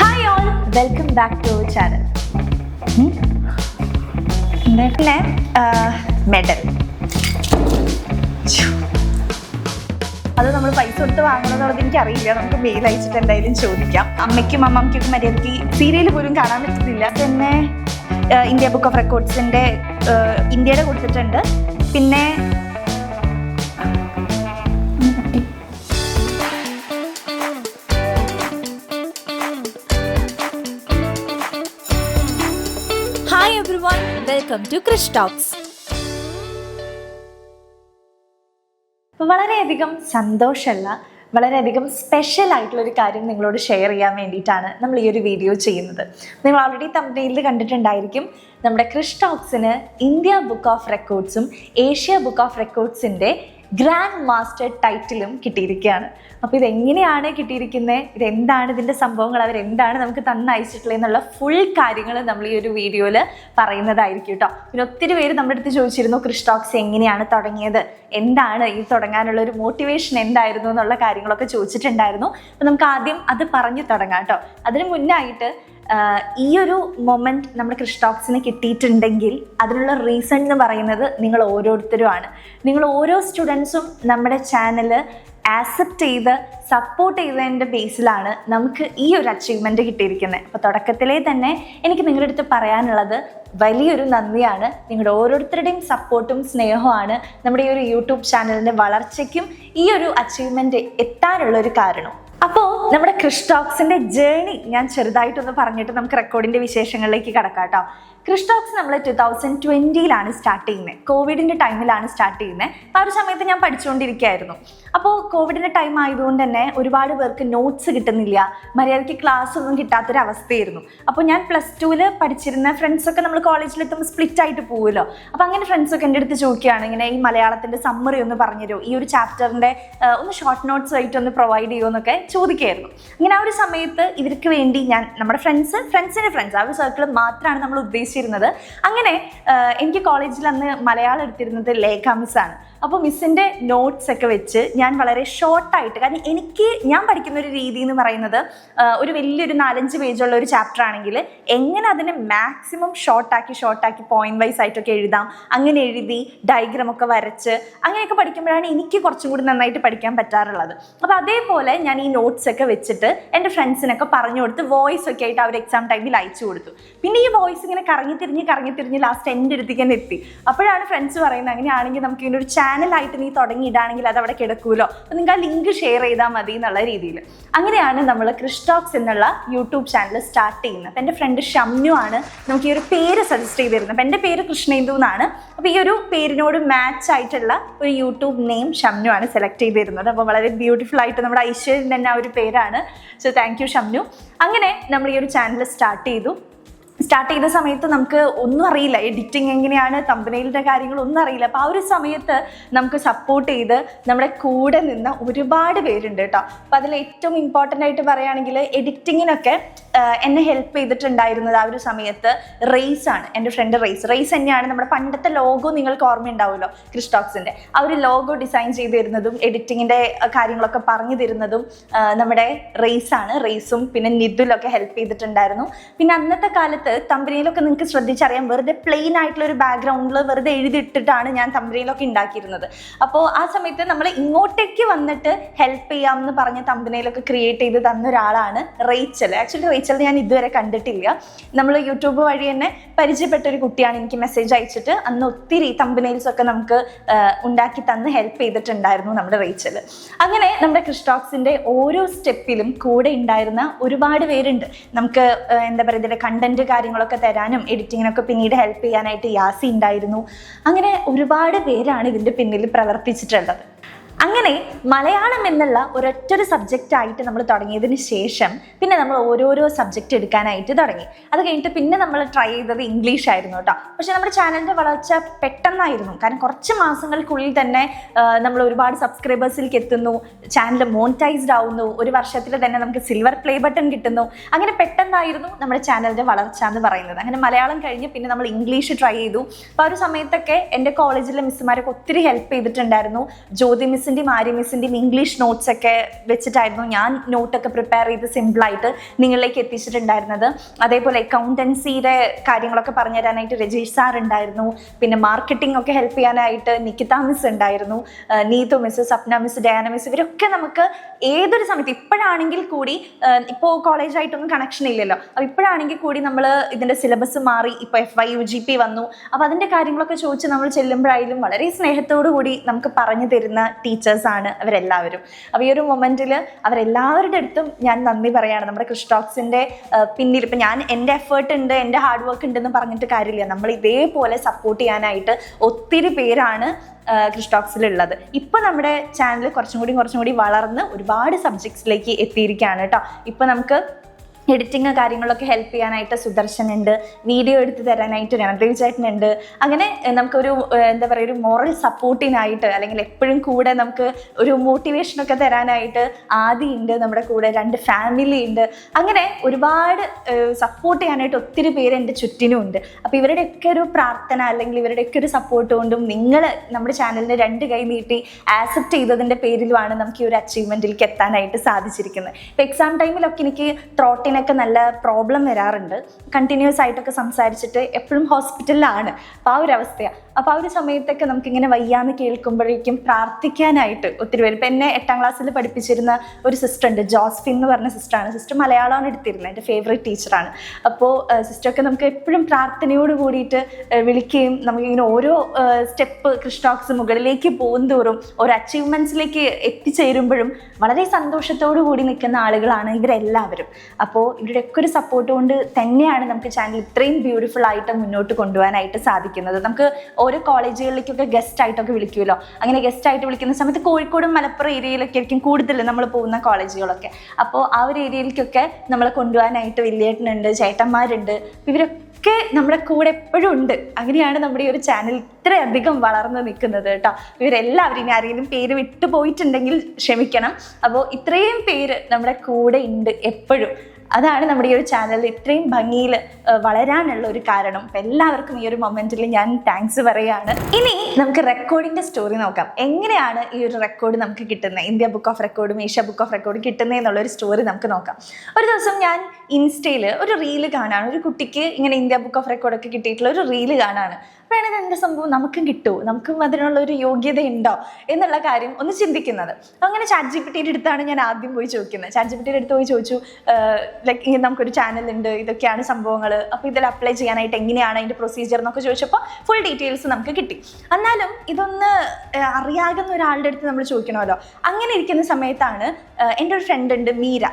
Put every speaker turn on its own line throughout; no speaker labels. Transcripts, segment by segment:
Hi all welcome back to our channel പിന്നെ medal അത് നമ്മൾ പൈസ കൊടുത്ത് വാങ്ങണമെന്നുള്ളത് എനിക്ക് അറിയില്ല നമുക്ക് മെയിൽ അയച്ചിട്ട് എന്തായാലും ചോദിക്കാം. അമ്മയ്ക്കും അമ്മമ്മയ്ക്കൊക്കെ മര്യാദയ്ക്ക് സീരിയൽ പോലും കാണാൻ പറ്റുന്നില്ല. പിന്നെ ഇന്ത്യ ബുക്ക് ഓഫ് റെക്കോർഡ്സിന്റെ ആ, ഇന്ത്യയുടെ കൊടുത്തിട്ടുണ്ട്. പിന്നെ
വെൽക്കം ടു ടോക്സ്.
വളരെയധികം സന്തോഷമുള്ള വളരെയധികം സ്പെഷ്യൽ ആയിട്ടുള്ള ഒരു കാര്യം നിങ്ങളോട് ഷെയർ ചെയ്യാൻ വേണ്ടിയിട്ടാണ് നമ്മൾ ഈ ഒരു വീഡിയോ ചെയ്യുന്നത്. നിങ്ങൾ ഓൾറെഡി തമ്പനയിൽ കണ്ടിട്ടുണ്ടായിരിക്കും നമ്മുടെ ക്രിഷ് ഇന്ത്യ ബുക്ക് ഓഫ് റെക്കോർഡ്സും ഏഷ്യ ബുക്ക് ഓഫ് റെക്കോർഡ്സിന്റെ ഗ്രാൻഡ് മാസ്റ്റർ ടൈറ്റിലും കിട്ടിയിരിക്കുകയാണ്. അപ്പോൾ ഇതെങ്ങനെയാണ് കിട്ടിയിരിക്കുന്നത്? ഇതെന്താണ് ഇതിന്റെ സംഭവങ്ങൾ? അവരെന്താണ് നമുക്ക് തന്നയച്ചിട്ടുള്ളത് എന്നുള്ള ഫുൾ കാര്യങ്ങൾ നമ്മൾ ഈ ഒരു വീഡിയോയിൽ പറയുന്നതായിരിക്കും കേട്ടോ. പിന്നെ ഒത്തിരി പേര് നമ്മുടെ അടുത്ത് ചോദിച്ചിരുന്നു ക്രിസ്റ്റോക്സ് എങ്ങനെയാണ് തുടങ്ങിയത്? എന്താണ് ഈ തുടങ്ങാനുള്ള ഒരു മോട്ടിവേഷൻ എന്തായിരുന്നു? എന്നുള്ള കാര്യങ്ങളൊക്കെ ചോദിച്ചിട്ടുണ്ടായിരുന്നു. അപ്പോൾ നമുക്ക് ആദ്യം അത് പറഞ്ഞു തുടങ്ങാം കേട്ടോ. അതിന് മുന്നായിട്ട് ഈ ഒരു മൊമെന്റ് നമ്മുടെ ക്രിസ്റ്റോക്സിന് കിട്ടിയിട്ടുണ്ടെങ്കിൽ അതിനുള്ള റീസൺ എന്ന് പറയുന്നത് നിങ്ങൾ ഓരോരുത്തരുമാണ്. നിങ്ങൾ ഓരോ സ്റ്റുഡൻസും നമ്മുടെ ചാനൽ ആക്സെപ്റ്റ് ചെയ്ത് സപ്പോർട്ട് ചെയ്തതിന്റെ ബേസിലാണ് നമുക്ക് ഈ ഒരു അച്ചീവ്മെന്റ് കിട്ടിയിരിക്കുന്നത്. അപ്പോൾ തുടക്കത്തിലേ തന്നെ എനിക്ക് നിങ്ങളുടെ അടുത്ത് പറയാനുള്ളത് വലിയൊരു നന്ദിയാണ്. നിങ്ങളുടെ ഓരോരുത്തരുടെയും സപ്പോർട്ടും സ്നേഹവുമാണ് നമ്മുടെ ഈ ഒരു യൂട്യൂബ് ചാനലിന്റെ വളർച്ചയ്ക്കും ഈ ഒരു അച്ചീവ്മെന്റ് എത്താനുള്ള ഒരു കാരണം. അപ്പോൾ നമ്മുടെ ക്രിസ്റ്റോക്സിന്റെ ജേണി ഞാൻ ചെറുതായിട്ടൊന്ന് പറഞ്ഞിട്ട് നമുക്ക് റെക്കോർഡിന്റെ വിശേഷങ്ങളിലേക്ക് കടക്കാം കേട്ടോ ക്രിസ്റ്റോക്സ് നമ്മൾ ടു തൗസൻഡ് ട്വന്റിയിലാണ് സ്റ്റാർട്ട് ചെയ്യുന്നത് കോവിഡിന്റെ ടൈമിലാണ് സ്റ്റാർട്ട് ചെയ്യുന്നത് ആ ഒരു സമയത്ത് ഞാൻ പഠിച്ചുകൊണ്ടിരിക്കുകയായിരുന്നു. അപ്പോൾ കോവിഡിന്റെ ടൈം ആയതുകൊണ്ട് തന്നെ ഒരുപാട് പേർക്ക് നോട്ട്സ് കിട്ടുന്നില്ല. മര്യാദയ്ക്ക് ക്ലാസ് ഒന്നും കിട്ടാത്തൊരവസ്ഥയായിരുന്നു. അപ്പോൾ ഞാൻ പ്ലസ് ടുവിൽ പഠിച്ചിരുന്ന ഫ്രണ്ട്സൊക്കെ നമ്മൾ കോളേജിലെത്തുമ്പോൾ സ്പ്ലിറ്റ് ആയിട്ട് പോകുമല്ലോ അപ്പോൾ അങ്ങനെ ഫ്രണ്ട്സൊക്കെ എന്റെ അടുത്ത് ചോദിക്കുകയാണ്. ഇങ്ങനെ ഈ മലയാളത്തിന്റെ സമ്മറി ഒന്ന് പറഞ്ഞുതരുമോ ഈ ഒരു ചാപ്റ്ററിന്റെ ഒന്ന് ഷോർട്ട് നോട്ട്സ് ആയിട്ട് ഒന്ന് പ്രൊവൈഡ് ചെയ്യുമോ എന്നൊക്കെ ചോദിക്കുകയായിരുന്നു. അങ്ങനെ ആ ഒരു സമയത്ത് ഇവർക്ക് വേണ്ടി ഞാൻ നമ്മുടെ ഫ്രണ്ട്സ് ഫ്രണ്ട്സിന്റെ ഫ്രണ്ട്സ് ആ ഒരു സർക്കിൾ മാത്രമാണ് നമ്മൾ ഉദ്ദേശിച്ചിരുന്നത് അങ്ങനെ എനിക്ക് കോളേജിൽ അന്ന് മലയാളം എടുത്തിരുന്നത് ലേഖ മിസ്സാണ് അപ്പോൾ മിസ്സിന്റെ നോട്ട്സ് ഒക്കെ വെച്ച് ഞാൻ വളരെ ഷോർട്ടായിട്ട് കാരണം എനിക്ക് ഞാൻ പഠിക്കുന്ന ഒരു രീതി എന്ന് പറയുന്നത് ഒരു വലിയൊരു നാലഞ്ച് പേജുള്ള ഒരു ചാപ്റ്റർ ആണെങ്കിൽ എങ്ങനെ അതിനെ മാക്സിമം ഷോർട്ടാക്കി ഷോർട്ടാക്കി പോയിന്റ് വൈസ് ആയിട്ടൊക്കെ എഴുതാം അങ്ങനെ എഴുതി ഡയഗ്രാം ഒക്കെ വരച്ച് അങ്ങനെയൊക്കെ പഠിക്കുമ്പോഴാണ് എനിക്ക് കുറച്ചും കൂടി നന്നായിട്ട് പഠിക്കാൻ പറ്റാറുള്ളത്. അപ്പോൾ അതേപോലെ ഞാൻ ഈ നോട്ട്സ് ഒക്കെ വെച്ചിട്ട് എന്റെ ഫ്രണ്ട്സിനൊക്കെ പറഞ്ഞു കൊടുത്ത് വോയിസ് ഒക്കെ ആയിട്ട് അവർ എക്സാം ടൈമിൽ അയച്ചു കൊടുത്തു. പിന്നെ ഈ വോയിസ് ഇങ്ങനെ കറങ്ങി തിരിഞ്ഞ് കറങ്ങി തിരിഞ്ഞ് ലാസ്റ്റ് എന്റെ അടുത്തേക്ക് തന്നെ എത്തി. അപ്പോഴാണ് ഫ്രണ്ട്സ് പറയുന്നത് അങ്ങനെയാണെങ്കിൽ നമുക്ക് ഇതിന്റെ ഒരു ചാനലായിട്ട് നീ തുടങ്ങിയിടാണെങ്കിൽ അത് അവിടെ കിടക്കുമല്ലോ അപ്പോൾ നിങ്ങൾ ആ ലിങ്ക് ഷെയർ ചെയ്താൽ മതി എന്നുള്ള രീതിയിൽ അങ്ങനെയാണ് നമ്മൾ ക്രിസ്റ്റോക്സ് എന്നുള്ള യൂട്യൂബ് ചാനൽ സ്റ്റാർട്ട് ചെയ്യുന്നത്. അപ്പോൾ എന്റെ ഫ്രണ്ട് ഷംനു ആണ്. നമുക്ക് ഈ ഒരു പേര് സജസ്റ്റ് ചെയ്തിരുന്നത് അപ്പോൾ എന്റെ പേര് കൃഷ്ണേന്ദു എന്നാണ്. അപ്പോൾ ഈ ഒരു പേരിനോട് മാച്ച് ആയിട്ടുള്ള ഒരു യൂട്യൂബ് നെയിം ഷംനു ആണ് സെലക്ട് ചെയ്തിരുന്നത് അപ്പോൾ വളരെ ബ്യൂട്ടിഫുൾ ആയിട്ട് നമ്മുടെ ഐശ്വര്യൻ തന്നെ ആ ഒരു പേരാണ്. So thank you Shamnu. അങ്ങനെ നമ്മൾ ഈ ഒരു ചാനൽ സ്റ്റാർട്ട് ചെയ്തു. സ്റ്റാർട്ട് ചെയ്ത സമയത്ത് നമുക്ക് ഒന്നും അറിയില്ല. എഡിറ്റിംഗ് എങ്ങനെയാണ് തമ്പനയിലിന്റെ കാര്യങ്ങൾ ഒന്നും അറിയില്ല. അപ്പോൾ ആ ഒരു സമയത്ത് നമുക്ക് സപ്പോർട്ട് ചെയ്ത് നമ്മുടെ കൂടെ നിന്ന ഒരുപാട് പേരുണ്ട് കേട്ടോ. അപ്പോൾ അതിൽ ഏറ്റവും ഇമ്പോർട്ടന്റ് ആയിട്ട് പറയുകയാണെങ്കിൽ എഡിറ്റിങ്ങിനൊക്കെ എന്നെ ഹെൽപ്പ് ചെയ്തിട്ടുണ്ടായിരുന്നത് ആ ഒരു സമയത്ത് റേസ് ആണ്. എന്റെ ഫ്രണ്ട് റേസ് റേസ് തന്നെയാണ് നമ്മുടെ പണ്ടത്തെ ലോഗോ നിങ്ങൾക്ക് ഓർമ്മയുണ്ടാവുമല്ലോ ക്രിസ്റ്റോക്സിന്റെ. ആ ഒരു ലോഗോ ഡിസൈൻ ചെയ്ത് തരുന്നതും എഡിറ്റിങ്ങിന്റെ കാര്യങ്ങളൊക്കെ പറഞ്ഞു തരുന്നതും നമ്മുടെ റേസ് ആണ്. റേസും പിന്നെ നിതുലൊക്കെ ഹെൽപ്പ് ചെയ്തിട്ടുണ്ടായിരുന്നു. പിന്നെ അന്നത്തെ കാലത്ത് തമ്പനിയിലൊക്കെ നിങ്ങൾക്ക് ശ്രദ്ധിച്ചറിയാം. വെറുതെ പ്ലെയിൻ ആയിട്ടുള്ള ഒരു ബാക്ക്ഗ്രൗണ്ടിൽ വെറുതെ എഴുതിയിട്ടിട്ടാണ് ഞാൻ തമ്പനിയിലൊക്കെ ഉണ്ടാക്കിയിരുന്നത്. അപ്പോൾ ആ സമയത്ത് നമ്മൾ ഇങ്ങോട്ടേക്ക് വന്നിട്ട് ഹെൽപ്പ് ചെയ്യാം എന്ന് പറഞ്ഞ തമ്പനിയിലൊക്കെ ക്രിയേറ്റ് ചെയ്ത് തന്ന ഒരാളാണ് റേച്ചൽ. ആക്ച്വലി റേച്ചൽ ഞാൻ ഇതുവരെ കണ്ടിട്ടില്ല. നമ്മൾ യൂട്യൂബ് വഴി തന്നെ പരിചയപ്പെട്ട ഒരു കുട്ടിയാണ് എനിക്ക് മെസ്സേജ് അയച്ചിട്ട് അന്ന് ഒത്തിരി തമ്പനെയിൽസ് ഒക്കെ നമുക്ക് ഉണ്ടാക്കി തന്ന് ഹെൽപ്പ് ചെയ്തിട്ടുണ്ടായിരുന്നു നമ്മുടെ റേച്ചൽ. അങ്ങനെ നമ്മുടെ ക്രിസ്റ്റോക്സിന്റെ ഓരോ സ്റ്റെപ്പിലും കൂടെ ഉണ്ടായിരുന്ന ഒരുപാട് പേരുണ്ട്. നമുക്ക് എന്താ പറയുക ഇതിന്റെ കണ്ടന്റ് കാര്യങ്ങളൊക്കെ തരാനും എഡിറ്റിങ്ങിനൊക്കെ പിന്നീട് ഹെൽപ്പ് ചെയ്യാനായിട്ട് യാസി ഉണ്ടായിരുന്നു. അങ്ങനെ ഒരുപാട് പേരാണ് ഇതിന്റെ പിന്നിൽ പ്രവർത്തിച്ചിട്ടുള്ളത്. അങ്ങനെ മലയാളം എന്നുള്ള ഒരൊറ്റൊരു സബ്ജക്റ്റ് ആയിട്ട് നമ്മൾ തുടങ്ങിയതിന് ശേഷം പിന്നെ നമ്മൾ ഓരോരോ സബ്ജക്റ്റ് എടുക്കാനായിട്ട് തുടങ്ങി. അത് കഴിഞ്ഞിട്ട് പിന്നെ നമ്മൾ ട്രൈ ചെയ്തത് ഇംഗ്ലീഷ് ആയിരുന്നു കേട്ടോ പക്ഷെ നമ്മുടെ ചാനലിന്റെ വളർച്ച പെട്ടെന്നായിരുന്നു. കാരണം കുറച്ച് മാസങ്ങൾക്കുള്ളിൽ തന്നെ നമ്മൾ ഒരുപാട് സബ്സ്ക്രൈബേഴ്സിലേക്ക് എത്തുന്നു. ചാനൽ മോണിറ്റൈസ്ഡ് ആവുന്നു. ഒരു വർഷത്തിൽ തന്നെ നമുക്ക് സിൽവർ പ്ലേ ബട്ടൺ കിട്ടുന്നു. അങ്ങനെ പെട്ടെന്നായിരുന്നു നമ്മുടെ ചാനലിന്റെ വളർച്ച എന്ന് പറയുന്നത്. അങ്ങനെ മലയാളം കഴിഞ്ഞ് പിന്നെ നമ്മൾ ഇംഗ്ലീഷ് ട്രൈ ചെയ്തു. അപ്പോൾ ആ ഒരു സമയത്തൊക്കെ എന്റെ കോളേജിലെ മിസ്സുമാരൊക്കെ ഒത്തിരി ഹെൽപ്പ് ചെയ്തിട്ടുണ്ടായിരുന്നു. ജ്യോതി മിസ് മിസ്സിന്റെയും ആര്യ മിസ്സിന്റെയും ഇംഗ്ലീഷ് നോട്ട്സ് ഒക്കെ വെച്ചിട്ടായിരുന്നു ഞാൻ നോട്ടൊക്കെ പ്രിപ്പയർ ചെയ്ത് സിമ്പിളായിട്ട് നിങ്ങളിലേക്ക് എത്തിച്ചിട്ടുണ്ടായിരുന്നത്. അതേപോലെ അക്കൗണ്ടൻസിയുടെ കാര്യങ്ങളൊക്കെ പറഞ്ഞു തരാനായിട്ട് രജേഷ് സാർ ഉണ്ടായിരുന്നു. പിന്നെ മാർക്കറ്റിംഗ് ഒക്കെ ഹെൽപ്പ് ചെയ്യാനായിട്ട് നിക്കിത മിസ് ഉണ്ടായിരുന്നു. Neethu miss Sapna miss Diana miss ഇവരൊക്കെ നമുക്ക് ഏതൊരു സമയത്ത് ഇപ്പോഴാണെങ്കിൽ കൂടി ഇപ്പോൾ കോളേജായിട്ടൊന്നും കണക്ഷൻ ഇല്ലല്ലോ. അപ്പോൾ ഇപ്പോഴാണെങ്കിൽ കൂടി നമ്മൾ ഇതിന്റെ സിലബസ് മാറി ഇപ്പോൾ F Y U G P വന്നു. അപ്പോൾ അതിന്റെ കാര്യങ്ങളൊക്കെ ചോദിച്ച് നമ്മൾ ചെല്ലുമ്പോഴായാലും വളരെ സ്നേഹത്തോടു കൂടി നമുക്ക് പറഞ്ഞു തരുന്ന ടീച്ചേഴ്സാണ് അവരെല്ലാവരും. അപ്പോൾ ഈ ഒരു മൊമെന്റിൽ അവരെല്ലാവരുടെ അടുത്തും ഞാൻ നന്ദി പറയുകയാണ് നമ്മുടെ ക്രിസ്റ്റോക്സിന്റെ പിന്നിൽ ഇപ്പം ഞാൻ എന്റെ എഫേർട്ട് ഉണ്ട് എന്റെ ഹാർഡ് വർക്ക് ഉണ്ടെന്ന് പറഞ്ഞിട്ട് കാര്യമില്ല. നമ്മൾ ഇതേപോലെ സപ്പോർട്ട് ചെയ്യാനായിട്ട് ഒത്തിരി പേരാണ് ക്രിസ്റ്റോക്സിലുള്ളത് ഇപ്പം നമ്മുടെ ചാനൽ കുറച്ചും കൂടി കുറച്ചും കൂടി വളർന്ന് ഒരുപാട് സബ്ജക്ട്സിലേക്ക് എത്തിയിരിക്കുകയാണ് കേട്ടോ. ഇപ്പം നമുക്ക് എഡിറ്റിങ് കാര്യങ്ങളൊക്കെ ഹെൽപ്പ് ചെയ്യാനായിട്ട് സുദർശൻ ഉണ്ട്. വീഡിയോ എടുത്ത് തരാനായിട്ട് രണദേവ് ചേട്ടനുണ്ട് അങ്ങനെ നമുക്കൊരു എന്താ പറയുക ഒരു മോറൽ സപ്പോർട്ടിനായിട്ട് അല്ലെങ്കിൽ എപ്പോഴും കൂടെ നമുക്ക് ഒരു മോട്ടിവേഷനൊക്കെ തരാനായിട്ട് ആദി ഉണ്ട് നമ്മുടെ കൂടെ രണ്ട് ഫാമിലി ഉണ്ട്. അങ്ങനെ ഒരുപാട് സപ്പോർട്ട് ചെയ്യാനായിട്ട് ഒത്തിരി പേര് എന്റെ ചുറ്റിനും ഉണ്ട്. അപ്പോൾ ഇവരുടെയൊക്കെ ഒരു പ്രാർത്ഥന അല്ലെങ്കിൽ ഇവരുടെയൊക്കെ ഒരു സപ്പോർട്ട് കൊണ്ടും നിങ്ങൾ നമ്മുടെ ചാനലിന് രണ്ട് കൈ നീട്ടി ആക്സെപ്റ്റ് ചെയ്തതിന്റെ പേരിലുമാണ് നമുക്ക് ഈ ഒരു അച്ചീവ്മെന്റിലേക്ക് എത്താനായിട്ട് സാധിച്ചിരിക്കുന്നത്. ഇപ്പോൾ എക്സാം ടൈമിലൊക്കെ എനിക്ക് ത്രോട്ടിനൊക്കെ നല്ല പ്രോബ്ലം വരാറുണ്ട്. കണ്ടിന്യൂസ് ആയിട്ടൊക്കെ സംസാരിച്ചിട്ട് എപ്പോഴും ഹോസ്പിറ്റലിലാണ് അപ്പോൾ ആ ഒരു അവസ്ഥയാണ് അപ്പോൾ ആ ഒരു സമയത്തൊക്കെ നമുക്കിങ്ങനെ വയ്യാന്ന് കേൾക്കുമ്പോഴേക്കും പ്രാർത്ഥിക്കാനായിട്ട് ഒത്തിരി പേര്. ഇപ്പം എന്നെ എട്ടാം ക്ലാസ്സിൽ പഠിപ്പിച്ചിരുന്ന ഒരു സിസ്റ്റർ ഉണ്ട്. ജോസ്ഫിൻ എന്ന് പറഞ്ഞ സിസ്റ്ററാണ് സിസ്റ്റർ മലയാളമാണ് എടുത്തിരുന്നത്. എന്റെ ഫേവറേറ്റ് ടീച്ചറാണ് അപ്പോൾ സിസ്റ്ററൊക്കെ നമുക്ക് എപ്പോഴും പ്രാർത്ഥനയോട് കൂടിയിട്ട് വിളിക്കുകയും നമുക്കിങ്ങനെ ഓരോ സ്റ്റെപ്പ് ക്രിസ്റ്റോക്സ് മുകളിലേക്ക് പോകുന്തോറും ഓരോ അച്ചീവ്മെന്റ്സിലേക്ക് എത്തിച്ചേരുമ്പോഴും വളരെ സന്തോഷത്തോടു കൂടി നിൽക്കുന്ന ആളുകളാണ് ഇവരെല്ലാവരും. അപ്പോൾ ഇവരുടെയൊക്കെ ഒരു സപ്പോർട്ട് കൊണ്ട് തന്നെയാണ് നമുക്ക് ചാനൽ ഇത്രയും ബ്യൂട്ടിഫുൾ ആയിട്ട് മുന്നോട്ട് കൊണ്ടുപോകാനായിട്ട് സാധിക്കുന്നത്. നമുക്ക് ഓരോ കോളേജുകളിലേക്കൊക്കെ ഗസ്റ്റ് ആയിട്ടൊക്കെ വിളിക്കുമല്ലോ. അങ്ങനെ ഗസ്റ്റ് ആയിട്ട് വിളിക്കുന്ന സമയത്ത് കോഴിക്കോടും മലപ്പുറം ഏരിയയിലൊക്കെ ആയിരിക്കും കൂടുതൽ നമ്മൾ പോകുന്ന കോളേജുകളൊക്കെ അപ്പോൾ ആ ഒരു ഏരിയയിലേക്കൊക്കെ നമ്മളെ കൊണ്ടുപോകാനായിട്ട് വലിയേട്ടനുണ്ട് ചേട്ടന്മാരുണ്ട്. ഇവരൊക്കെ നമ്മുടെ കൂടെ എപ്പോഴും ഉണ്ട്. അങ്ങനെയാണ് നമ്മുടെ ഈ ഒരു ചാനൽ ഇത്രയധികം വളർന്നു നിൽക്കുന്നത് കേട്ടോ. ഇവരെല്ലാവരും ഇനി ആരെങ്കിലും പേര് വിട്ടു പോയിട്ടുണ്ടെങ്കിൽ ക്ഷമിക്കണം. അപ്പോൾ ഇത്രയും പേര് നമ്മുടെ കൂടെ ഉണ്ട് എപ്പോഴും. അതാണ് നമ്മുടെ ഈ ഒരു ചാനൽ ഇത്രയും ഭംഗിയിൽ വളരാനുള്ള ഒരു കാരണം. അപ്പം എല്ലാവർക്കും ഈ ഒരു മൊമെന്റിൽ ഞാൻ താങ്ക്സ് പറയുകയാണ് ഇനി നമുക്ക് റെക്കോർഡിന്റെ സ്റ്റോറി നോക്കാം. എങ്ങനെയാണ് ഈ ഒരു റെക്കോർഡ് നമുക്ക് കിട്ടുന്നത്? ഇന്ത്യ ബുക്ക് ഓഫ് റെക്കോർഡും ഏഷ്യ ബുക്ക് ഓഫ് റെക്കോർഡ് കിട്ടുന്നത് എന്നുള്ള ഒരു സ്റ്റോറി നമുക്ക് നോക്കാം. ഒരു ദിവസം ഞാൻ ഇൻസ്റ്റയിൽ ഒരു റീൽ കാണാണ്. ഒരു കുട്ടിക്ക് ഇങ്ങനെ ഇന്ത്യ ബുക്ക് ഓഫ് റെക്കോർഡൊക്കെ കിട്ടിയിട്ടുള്ള ഒരു റീൽ കാണാണ്. അപ്പോഴാണ് ഇത് സംഭവം? നമുക്കും കിട്ടുമോ നമുക്കും അതിനുള്ള ഒരു യോഗ്യത ഉണ്ടോ എന്നുള്ള കാര്യം ഒന്ന് ചിന്തിക്കുന്നത്. അങ്ങനെ ചാറ്റ് ജി അടുത്താണ് ഞാൻ ആദ്യം പോയി ചോദിക്കുന്നത്. ചാറ്റ് ജി അടുത്ത് പോയി ചോദിച്ചു ലൈക്ക് ഇങ്ങനെ നമുക്കൊരു ചാനൽ ഉണ്ട് ഇതൊക്കെയാണ് സംഭവങ്ങൾ അപ്പോൾ ഇതിൽ അപ്ലൈ ചെയ്യാനായിട്ട് എങ്ങനെയാണ് അതിന്റെ പ്രൊസീജിയർ എന്നൊക്കെ ചോദിച്ചപ്പോൾ ഫുൾ ഡീറ്റെയിൽസ് നമുക്ക് കിട്ടി. എന്നാലും ഇതൊന്ന് അറിയാകുന്ന ഒരാളുടെ അടുത്ത് നമ്മൾ ചോദിക്കണമല്ലോ. അങ്ങനെ ഇരിക്കുന്ന സമയത്താണ് എന്റെ ഒരു ഫ്രണ്ട് ഉണ്ട് മീര.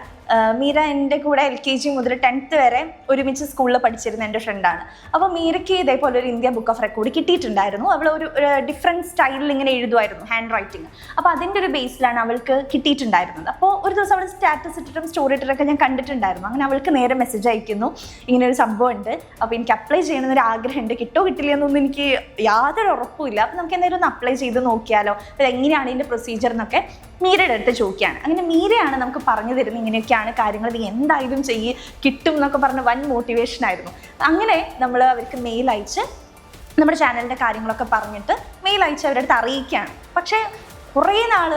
മീര എന്റെ കൂടെ എൽ കെ ജി മുതൽ ടെൻത്ത് വരെ ഒരുമിച്ച് സ്കൂളിൽ പഠിച്ചിരുന്ന എന്റെ ഫ്രണ്ടാണ്. അപ്പോൾ മീരയ്ക്ക് ഇതേപോലെ ഒരു ഇന്ത്യ ബുക്ക് ഓഫ് റെക്കോർഡ് കിട്ടിയിട്ടുണ്ടായിരുന്നു. അവൾ ഒരു ഡിഫറെന്റ് സ്റ്റൈലിൽ ഇങ്ങനെ എഴുതുമായിരുന്നു ഹാൻഡ് റൈറ്റിംഗ് അപ്പോൾ അതിന്റെ ഒരു ബേസിലാണ് അവൾക്ക് കിട്ടിയിട്ടുണ്ടായിരുന്നത്. അപ്പോൾ ഒരു ദിവസം അവൾ സ്റ്റാറ്റസ് ഇട്ടിട്ടും സ്റ്റോറി ഇട്ടിട്ടൊക്കെ ഞാൻ കണ്ടിട്ടുണ്ടായിരുന്നു. അങ്ങനെ അവൾക്ക് നേരെ മെസ്സേജ് അയക്കുന്നു. ഇങ്ങനെ ഒരു സംഭവം ഉണ്ട് അപ്പോൾ എനിക്ക് അപ്ലൈ ചെയ്യണമെന്നൊരു ആഗ്രഹമുണ്ട്. കിട്ടോ കിട്ടില്ല എന്നൊന്നും എനിക്ക് യാതൊരു ഉറപ്പുമില്ല. അപ്പോൾ നമുക്ക് എന്തായാലും ഒന്ന് അപ്ലൈ ചെയ്ത് നോക്കിയാലോ. അത് എങ്ങനെയാണ് ഇതിന്റെ പ്രൊസീജിയർ എന്നൊക്കെ മീരയുടെ അടുത്ത് ചോദിക്കുകയാണ്. അങ്ങനെ മീരയാണ് നമുക്ക് പറഞ്ഞു തരുന്നത് ഇങ്ങനെയൊക്കെയാണ് കാര്യങ്ങൾ നീ എന്തായാലും ചെയ്യ് കിട്ടും എന്നൊക്കെ പറഞ്ഞ് വൻ മോട്ടിവേഷൻ ആയിരുന്നു. അങ്ങനെ നമ്മൾ അവർക്ക് മെയിൽ അയച്ച് നമ്മുടെ ചാനലിന്റെ കാര്യങ്ങളൊക്കെ പറഞ്ഞിട്ട് മെയിൽ അയച്ച് അവരുടെ അടുത്ത് അറിയിക്കുകയാണ്. പക്ഷേ കുറേ നാൾ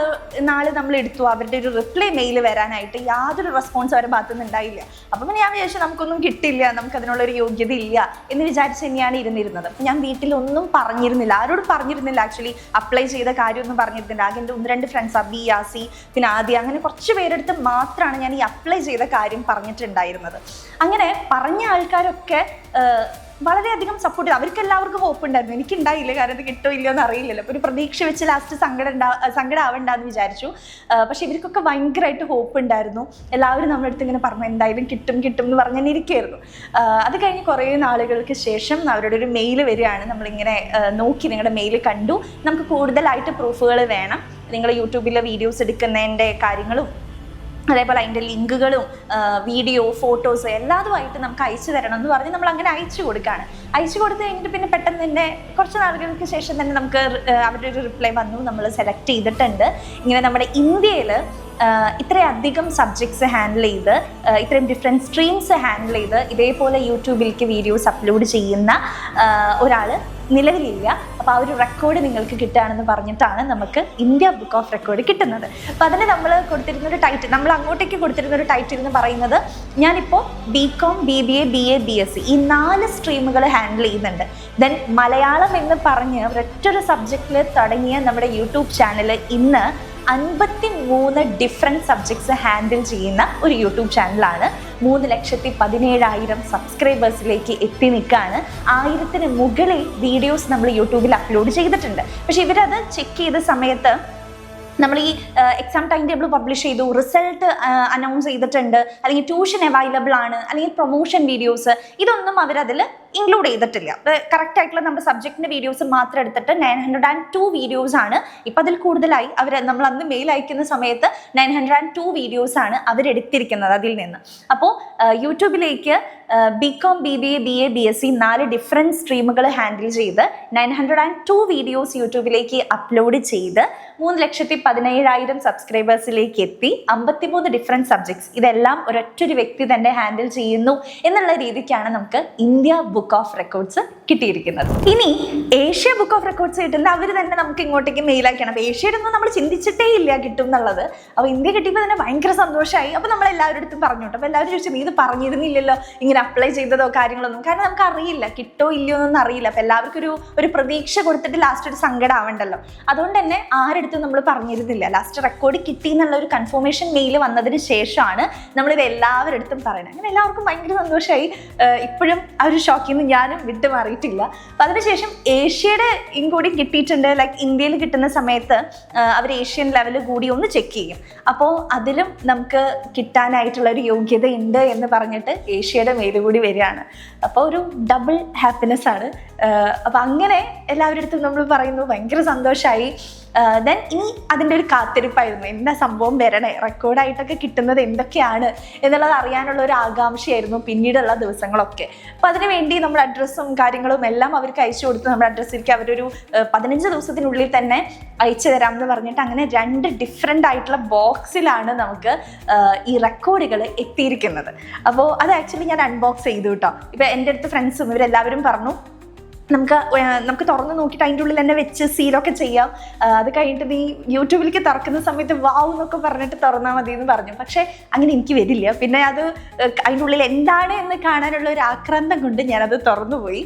നാൾ നമ്മൾ എടുത്തു അവരുടെ ഒരു റിപ്ലൈ മെയിൽ വരാനായിട്ട് യാതൊരു റെസ്പോൺസ് അവരുടെ ഭാഗത്തു നിന്ന് ഉണ്ടായില്ല അപ്പം പിന്നെ ഞാൻ വിചാരിച്ചു നമുക്കൊന്നും കിട്ടില്ല നമുക്ക് അതിനുള്ളൊരു യോഗ്യത ഇല്ല എന്ന് വിചാരിച്ച് തന്നെയാണ് ഇരുന്നിരുന്നത്. അപ്പം ഞാൻ വീട്ടിലൊന്നും പറഞ്ഞിരുന്നില്ല. ആരോടും പറഞ്ഞിരുന്നില്ല ആക്ച്വലി അപ്ലൈ ചെയ്ത കാര്യമൊന്നും പറഞ്ഞിരുന്നില്ല. ആകെ എന്റെ ഒന്ന് രണ്ട് ഫ്രണ്ട്സ് അബി യാസി പിന്നെ ആദ്യ അങ്ങനെ കുറച്ച് പേരെടുത്ത് മാത്രമാണ് ഞാൻ ഈ അപ്ലൈ ചെയ്ത കാര്യം പറഞ്ഞിട്ടുണ്ടായിരുന്നത്. അങ്ങനെ പറഞ്ഞ ആൾക്കാരൊക്കെ വളരെയധികം സപ്പോർട്ട് ചെയ്തു. അവർക്ക് എല്ലാവർക്കും ഹോപ്പ് ഉണ്ടായിരുന്നു. എനിക്ക് ഉണ്ടായില്ല കാരണം ഇത് കിട്ടോ ഇല്ലയോ എന്ന് അറിയില്ലല്ലോ. ഒരു പ്രതീക്ഷ വെച്ച് ലാസ്റ്റ് സങ്കടം ഉണ്ടാ സങ്കടം ആവണ്ടെന്ന് വിചാരിച്ചു പക്ഷെ ഇവർക്കൊക്കെ ഭയങ്കരമായിട്ട് ഹോപ്പ് ഉണ്ടായിരുന്നു. എല്ലാവരും നമ്മുടെ അടുത്ത് ഇങ്ങനെ പറഞ്ഞു എന്തായാലും കിട്ടും കിട്ടും എന്ന് പറഞ്ഞു തന്നെ ഇരിക്കുകയായിരുന്നു. അത് കഴിഞ്ഞ് കുറേ നാളുകൾക്ക് ശേഷം അവരുടെ ഒരു മെയിൽ വരികയാണ്. നമ്മളിങ്ങനെ നോക്കി നിങ്ങളുടെ മെയിൽ കണ്ടു. നമുക്ക് കൂടുതലായിട്ട് പ്രൂഫുകൾ വേണം. നിങ്ങൾ യൂട്യൂബിലെ വീഡിയോസ് എടുക്കുന്നതിന്റെ കാര്യങ്ങളും അതേപോലെ അതിന്റെ ലിങ്കുകളും വീഡിയോ ഫോട്ടോസ് എല്ലാതുമായിട്ട് നമുക്ക് അയച്ചു തരണം എന്ന് പറഞ്ഞ് നമ്മൾ അങ്ങനെ അയച്ചു കൊടുക്കുകയാണ് അയച്ചു കൊടുത്ത് കഴിഞ്ഞിട്ട് പിന്നെ പെട്ടെന്ന് തന്നെ കുറച്ച് നാളുകൾക്ക് ശേഷം തന്നെ നമുക്ക് അവരുടെ ഒരു റിപ്ലൈ വന്നു. നമ്മൾ സെലക്ട് ചെയ്തിട്ടുണ്ട്. ഇങ്ങനെ നമ്മുടെ ഇന്ത്യയിൽ ഇത്രയധികം സബ്ജക്ട്സ് ഹാൻഡിൽ ചെയ്ത് ഇത്രയും ഡിഫറെന്റ് സ്ട്രീംസ് ഹാൻഡിൽ ചെയ്ത് ഇതേപോലെ യൂട്യൂബിലേക്ക് വീഡിയോസ് അപ്ലോഡ് ചെയ്യുന്ന ഒരാൾ നിലവിലില്ല. അപ്പോൾ ആ ഒരു റെക്കോർഡ് നിങ്ങൾക്ക് കിട്ടുകയാണെന്ന് പറഞ്ഞിട്ടാണ് നമുക്ക് ഇന്ത്യ ബുക്ക് ഓഫ് റെക്കോർഡ് കിട്ടുന്നത്. അപ്പോൾ അതിന് നമ്മൾ കൊടുത്തിരുന്ന ഒരു ടൈറ്റിൽ നമ്മൾ അങ്ങോട്ടേക്ക് കൊടുത്തിരുന്ന ഒരു ടൈറ്റിൽ എന്ന് പറയുന്നത് ഞാനിപ്പോൾ B com B B A B A B S C ഈ നാല് സ്ട്രീമുകൾ ഹാൻഡിൽ ചെയ്യുന്നുണ്ട്. ദെൻ മലയാളം എന്ന് പറഞ്ഞ് ഒരൊറ്റൊരു സബ്ജക്റ്റിൽ തുടങ്ങിയ നമ്മുടെ യൂട്യൂബ് ചാനൽ ഇന്ന് അൻപത്തി മൂന്ന് ഡിഫറെന്റ് സബ്ജക്ട്സ് ഹാൻഡിൽ ചെയ്യുന്ന ഒരു യൂട്യൂബ് ചാനലാണ്. മൂന്ന് ലക്ഷത്തി പതിനേഴായിരം സബ്സ്ക്രൈബേഴ്സിലേക്ക് എത്തി നിൽക്കുകയാണ് ആയിരത്തിന് മുകളിൽ വീഡിയോസ് നമ്മൾ യൂട്യൂബിൽ അപ്ലോഡ് ചെയ്തിട്ടുണ്ട്. പക്ഷേ ഇവരത് ചെക്ക് ചെയ്ത സമയത്ത് നമ്മൾ ഈ എക്സാം ടൈം ടേബിൾ പബ്ലിഷ് ചെയ്തു റിസൾട്ട് അനൗൺസ് ചെയ്തിട്ടുണ്ട് അല്ലെങ്കിൽ ട്യൂഷൻ അവൈലബിൾ ആണ് അല്ലെങ്കിൽ പ്രൊമോഷൻ വീഡിയോസ് ഇതൊന്നും അവരതിൽ ഇൻക്ലൂഡ് ചെയ്തിട്ടില്ല. കറക്റ്റ് ആയിട്ടുള്ള നമ്മുടെ സബ്ജക്റ്റിന്റെ വീഡിയോസ് മാത്രം എടുത്തിട്ട് nine hundred and two videos ആണ്. ഇപ്പം അതിൽ കൂടുതലായി അവർ നമ്മൾ അന്ന് മെയിൽ അയക്കുന്ന സമയത്ത് nine hundred and two videos ആണ് അവരെടുത്തിരിക്കുന്നത് അതിൽ നിന്ന്. അപ്പോൾ യൂട്യൂബിലേക്ക് B com B B A B A B S C നാല് ഡിഫറെന്റ് സ്ട്രീമുകൾ ഹാൻഡിൽ ചെയ്ത് nine hundred and two videos യൂട്യൂബിലേക്ക് upload ചെയ്ത് മൂന്ന് ലക്ഷത്തി പതിനേഴായിരം സബ്സ്ക്രൈബേഴ്സിലേക്ക് എത്തി. അമ്പത്തിമൂന്ന് ഡിഫറെന്റ് സബ്ജക്ട്സ് ഇതെല്ലാം ഒരൊറ്റൊരു വ്യക്തി തന്നെ ഹാൻഡിൽ ചെയ്യുന്നു എന്നുള്ള രീതിക്കാണ് നമുക്ക് ഇന്ത്യ ബുക്ക് ഓഫ് റെക്കോർഡ്സ് കിട്ടിയിരിക്കുന്നത്. ഇനി ഏഷ്യ ബുക്ക് ഓഫ് റെക്കോർഡ്സ് കിട്ടുന്ന അവർ തന്നെ നമുക്ക് ഇങ്ങോട്ടേക്ക് മെയിൽ ആക്കണം അപ്പോൾ ഏഷ്യയുടെ ഒന്നും നമ്മൾ ചിന്തിച്ചിട്ടേ ഇല്ല കിട്ടും എന്നുള്ളത് അപ്പോൾ ഇന്ത്യ കിട്ടിയപ്പോൾ തന്നെ ഭയങ്കര സന്തോഷമായി അപ്പോൾ നമ്മൾ എല്ലാവരുടെ അടുത്തും പറഞ്ഞു കേട്ടോ അപ്പോൾ എല്ലാവരും ചോദിച്ചു നീ ഇത് പറഞ്ഞിരുന്നില്ലല്ലോ? ഇങ്ങനെ അപ്ലൈ ചെയ്തതോ കാര്യങ്ങളൊന്നും? കാരണം നമുക്ക് അറിയില്ല. കിട്ടോ ഇല്ലയോ എന്നൊന്നും അറിയില്ല. അപ്പോൾ എല്ലാവർക്കും ഒരു ഒരു പ്രതീക്ഷ കൊടുത്തിട്ട് ലാസ്റ്റ് ഒരു സങ്കടം ആവണ്ടല്ലോ. അതുകൊണ്ട് തന്നെ ആരെടുത്തും നമ്മൾ പറഞ്ഞിരുന്നില്ല. ലാസ്റ്റ് റെക്കോർഡ് കിട്ടി എന്നുള്ള ഒരു കൺഫർമേഷൻ മെയിൽ വന്നതിന് ശേഷമാണ് നമ്മളിത് എല്ലാവരുടെ അടുത്തും പറയുന്നത് അങ്ങനെ എല്ലാവർക്കും ഭയങ്കര സന്തോഷമായി ഇപ്പോഴും ആ ഒരു ഷോക്കിൽ നിന്ന് ഞാനും വിട്ടുമാറിയിട്ടില്ല. അപ്പം അതിനുശേഷം ഏഷ്യയുടെ കൂടി കിട്ടിയിട്ടുണ്ട്. ലൈക്ക് ഇന്ത്യയിൽ കിട്ടുന്ന സമയത്ത് അവർ ഏഷ്യൻ ലെവൽ കൂടി ഒന്ന് ചെക്ക് ചെയ്യും. അപ്പോൾ അതിലും നമുക്ക് കിട്ടാനായിട്ടുള്ള ഒരു യോഗ്യത ഉണ്ട് എന്ന് പറഞ്ഞിട്ട് ഏഷ്യയുടെ മേൽ കൂടി വരികയാണ്. അപ്പോൾ ഒരു ഡബിൾ ഹാപ്പിനെസ് ആണ്. അപ്പം അങ്ങനെ എല്ലാവരുടെ അടുത്തും നമ്മൾ പറയുന്നു ഭയങ്കര സന്തോഷമായി ദെൻ ഇനി അതിന്റെ ഒരു കാത്തിരിപ്പായിരുന്നു. എന്താ സംഭവം? വരണേ റെക്കോർഡായിട്ടൊക്കെ കിട്ടുന്നത് എന്തൊക്കെയാണ് എന്നുള്ളത് അറിയാനുള്ള ഒരു ആകാംക്ഷയായിരുന്നു പിന്നീടുള്ള ദിവസങ്ങളൊക്കെ. അപ്പോൾ അതിന് വേണ്ടി നമ്മൾ അഡ്രസ്സും കാര്യങ്ങളും എല്ലാം അവർക്ക് അയച്ചു കൊടുത്ത് നമ്മുടെ അഡ്രസ്സിലേക്ക് അവരൊരു പതിനഞ്ച് ദിവസത്തിനുള്ളിൽ തന്നെ അയച്ചു തരാം എന്ന് പറഞ്ഞിട്ട് അങ്ങനെ രണ്ട് ഡിഫറെന്റ് ആയിട്ടുള്ള ബോക്സിലാണ് നമുക്ക് ഈ റെക്കോർഡുകൾ എത്തിയിരിക്കുന്നത്. അപ്പോൾ അത് ആക്ച്വലി ഞാൻ അൺബോക്സ് ചെയ്തു കേട്ടോ. ഇപ്പോൾ എന്റെ അടുത്ത് ഫ്രണ്ട്സും ഇവരെല്ലാവരും പറഞ്ഞു നമുക്ക് നമുക്ക് തുറന്ന് നോക്കിയിട്ട് അതിന്റെ ഉള്ളിൽ തന്നെ വെച്ച് സീലൊക്കെ ചെയ്യാം. അത് കഴിഞ്ഞിട്ട് നീ യൂട്യൂബിലേക്ക് തുറക്കുന്ന സമയത്ത് വാവ് എന്നൊക്കെ പറഞ്ഞിട്ട് തുറന്നാൽ മതി എന്ന് പറഞ്ഞു. പക്ഷേ അങ്ങനെ എനിക്ക് വരില്ല. പിന്നെ അത് അതിന്റെ ഉള്ളിൽ എന്താണ് എന്ന് കാണാനുള്ള ഒരു ആക്രാന്തം കൊണ്ട് ഞാനത് തുറന്നുപോയി.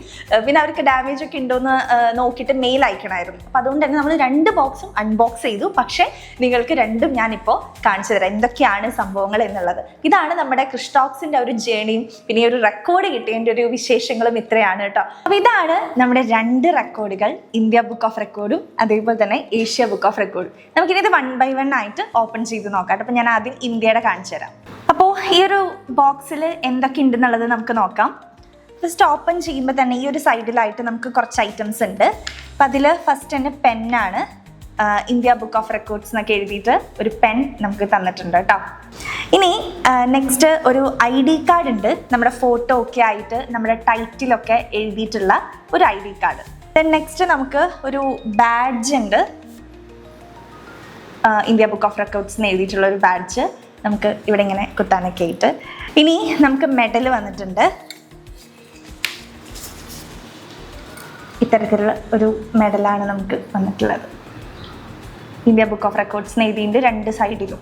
പിന്നെ അവർക്ക് ഡാമേജ് ഒക്കെ ഉണ്ടോയെന്ന് നോക്കിയിട്ട് മെയിൽ അയക്കണമായിരുന്നു. അപ്പം അതുകൊണ്ട് തന്നെ നമ്മൾ രണ്ട് ബോക്സും അൺബോക്സ് ചെയ്തു. പക്ഷേ നിങ്ങൾക്ക് രണ്ടും ഞാനിപ്പോൾ കാണിച്ചു തരാം. എന്തൊക്കെയാണ് സംഭവങ്ങൾ എന്നുള്ളത്. ഇതാണ് നമ്മുടെ ക്രിസ്റ്റോക്സിന്റെ ഒരു ജേണിയും പിന്നെ ഒരു റെക്കോർഡ് കിട്ടിയതിന്റെ ഒരു വിശേഷങ്ങളും ഇത്രയാണ് കേട്ടോ. അപ്പോൾ ഇതാണ് നമ്മുടെ രണ്ട് റെക്കോർഡുകൾ ഇന്ത്യ ബുക്ക് ഓഫ് റെക്കോർഡും അതേപോലെ തന്നെ ഏഷ്യ ബുക്ക് ഓഫ് റെക്കോർഡും നമുക്കിനി ഇത് വൺ ബൈ വൺ ആയിട്ട് ഓപ്പൺ ചെയ്ത് നോക്കാം. അപ്പോൾ ഞാൻ ആദ്യം ഇന്ത്യയുടെ കാണിച്ചു തരാം. അപ്പോൾ ഈ ഒരു ബോക്സിൽ എന്തൊക്കെ ഉണ്ടെന്നുള്ളത് നമുക്ക് നോക്കാം. ഫസ്റ്റ് ഓപ്പൺ ചെയ്യുമ്പോൾ തന്നെ ഈ ഒരു സൈഡിലായിട്ട് നമുക്ക് കുറച്ച് ഐറ്റംസ് ഉണ്ട്. അപ്പം അതിൽ ഫസ്റ്റ് തന്നെ പെന്നാണ് ഇന്ത്യ ബുക്ക് ഓഫ് റെക്കോർഡ്സ് എന്നൊക്കെ എഴുതിയിട്ട് ഒരു പെൻ നമുക്ക് തന്നിട്ടുണ്ട് കേട്ടോ ഇനി നെക്സ്റ്റ് ഒരു ഐ ഡി കാർഡ് ഉണ്ട്. നമ്മുടെ ഫോട്ടോ ഒക്കെ ആയിട്ട് നമ്മുടെ ടൈറ്റിലൊക്കെ എഴുതിയിട്ടുള്ള ഒരു I D card then next നമുക്ക് ഒരു ബാഡ്ജ് ഉണ്ട്. ഇന്ത്യ ബുക്ക് ഓഫ് റെക്കോർഡ്സ് എന്ന് എഴുതിയിട്ടുള്ള ഒരു ബാഡ്ജ് നമുക്ക് ഇവിടെ ഇങ്ങനെ കുത്താനൊക്കെ ആയിട്ട്. ഇനി നമുക്ക് മെഡൽ വന്നിട്ടുണ്ട്. ഇത്തരത്തിലുള്ള ഒരു മെഡലാണ് നമുക്ക് വന്നിട്ടുള്ളത്. ഇന്ത്യ ബുക്ക് ഓഫ് റെക്കോർഡ്സ് എഴുതിയിട്ടുണ്ട് രണ്ട് സൈഡിലും.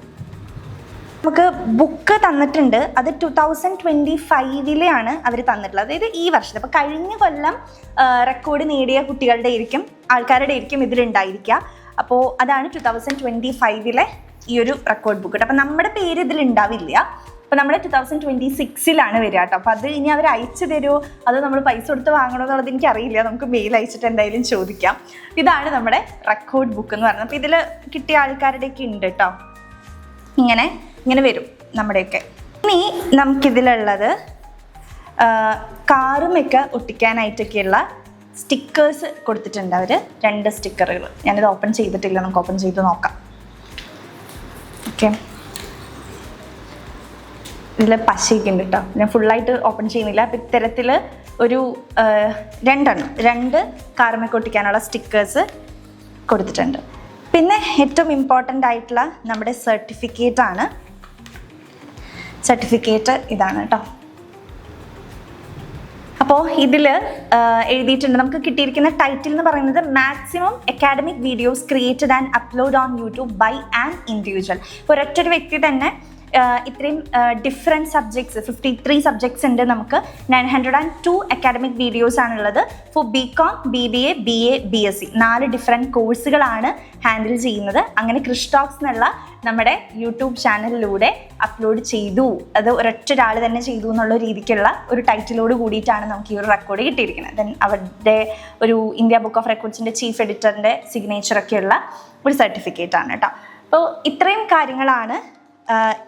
നമുക്ക് ബുക്ക് തന്നിട്ടുണ്ട്. അത് ടു തൗസൻഡ് ട്വന്റി ഫൈവിലെയാണ് അവർ തന്നിട്ടുള്ളത്. അതായത് ഈ വർഷം. അപ്പോൾ കഴിഞ്ഞ കൊല്ലം റെക്കോർഡ് നേടിയ കുട്ടികളുടെ ആയിരിക്കും ആൾക്കാരുടെ ആയിരിക്കും ഇതിലുണ്ടായിരിക്കുക. അപ്പോൾ അതാണ് ടു തൗസൻഡ് ട്വന്റി ഫൈവിലെ ഈ ഒരു റെക്കോർഡ് ബുക്ക്. അപ്പോൾ നമ്മുടെ പേര് ഇതിലുണ്ടാവില്ല. അപ്പോൾ നമ്മുടെ ടു തൗസൻഡ് ട്വന്റി സിക്സിലാണ് വരിക കേട്ടോ. അപ്പോൾ അത് ഇനി അവർ അയച്ചു തരുമോ? അത് നമ്മൾ പൈസ കൊടുത്ത് വാങ്ങണോ എന്നുള്ളത് എനിക്കറിയില്ല നമുക്ക് മെയിൽ അയച്ചിട്ട് എന്തായാലും ചോദിക്കാം. ഇതാണ് നമ്മുടെ റെക്കോർഡ് ബുക്ക് എന്ന് പറയുന്നത്. അപ്പോൾ ഇതിൽ കിട്ടിയ ആൾക്കാരുടെയൊക്കെ ഉണ്ട് കേട്ടോ. ഇങ്ങനെ ഇങ്ങനെ വരും നമ്മുടെയൊക്കെ. ഇനി നമുക്കിതിലുള്ളത് കാറുമൊക്കെ ഒട്ടിക്കാനായിട്ടൊക്കെയുള്ള സ്റ്റിക്കേഴ്സ് കൊടുത്തിട്ടുണ്ട് അവർ രണ്ട് സ്റ്റിക്കറുകൾ ഞാനിത് ഓപ്പൺ ചെയ്തിട്ടില്ല. നമുക്ക് ഓപ്പൺ ചെയ്ത് നോക്കാം. ഓക്കെ ഇതിൽ പശയൊക്കെ ഉണ്ട് കേട്ടോ ഞാൻ ഫുള്ളായിട്ട് ഓപ്പൺ ചെയ്യുന്നില്ല. അപ്പം ഇത്തരത്തിൽ ഒരു രണ്ടെണ്ണം. രണ്ട് കാർമൊക്കെ ഒട്ടിക്കാനുള്ള സ്റ്റിക്കേഴ്സ് കൊടുത്തിട്ടുണ്ട്. പിന്നെ ഏറ്റവും ഇമ്പോർട്ടന്റ് ആയിട്ടുള്ള നമ്മുടെ സർട്ടിഫിക്കറ്റ് ആണ്. സർട്ടിഫിക്കറ്റ് ഇതാണ് കേട്ടോ അപ്പോൾ ഇതിൽ എഴുതിയിട്ടുണ്ട്. നമുക്ക് കിട്ടിയിരിക്കുന്ന ടൈറ്റിൽ എന്ന് പറയുന്നത് maximum academic videos created and upload on YouTube by an individual ഇപ്പോൾ ഒരൊറ്റൊരു വ്യക്തി തന്നെ ഇത്രയും different subjects fifty three subjects ഉണ്ട് നമുക്ക്. Nine hundred and two academic videos ആണുള്ളത് for B com B B A B A B S C നാല് different കോഴ്സുകളാണ് ഹാൻഡിൽ ചെയ്യുന്നത്. അങ്ങനെ ക്രിസ്റ്റോക്സ് എന്നുള്ള നമ്മുടെ യൂട്യൂബ് ചാനലിലൂടെ അപ്ലോഡ് ചെയ്തു. അത് ഒരൊറ്റ ഒരാൾ തന്നെ ചെയ്തു എന്നുള്ള രീതിക്കുള്ള ഒരു ടൈറ്റിലോട് കൂടിയിട്ടാണ് നമുക്ക് ഈ ഒരു റെക്കോർഡ് കിട്ടിയിരിക്കുന്നത്. ദെൻ അവരുടെ ഒരു ഇന്ത്യ ബുക്ക് ഓഫ് റെക്കോർഡ്സിന്റെ ചീഫ് എഡിറ്ററിന്റെ സിഗ്നേച്ചറൊക്കെയുള്ള ഒരു സർട്ടിഫിക്കറ്റ് ആണ് കേട്ടോ. അപ്പോൾ ഇത്രയും കാര്യങ്ങളാണ്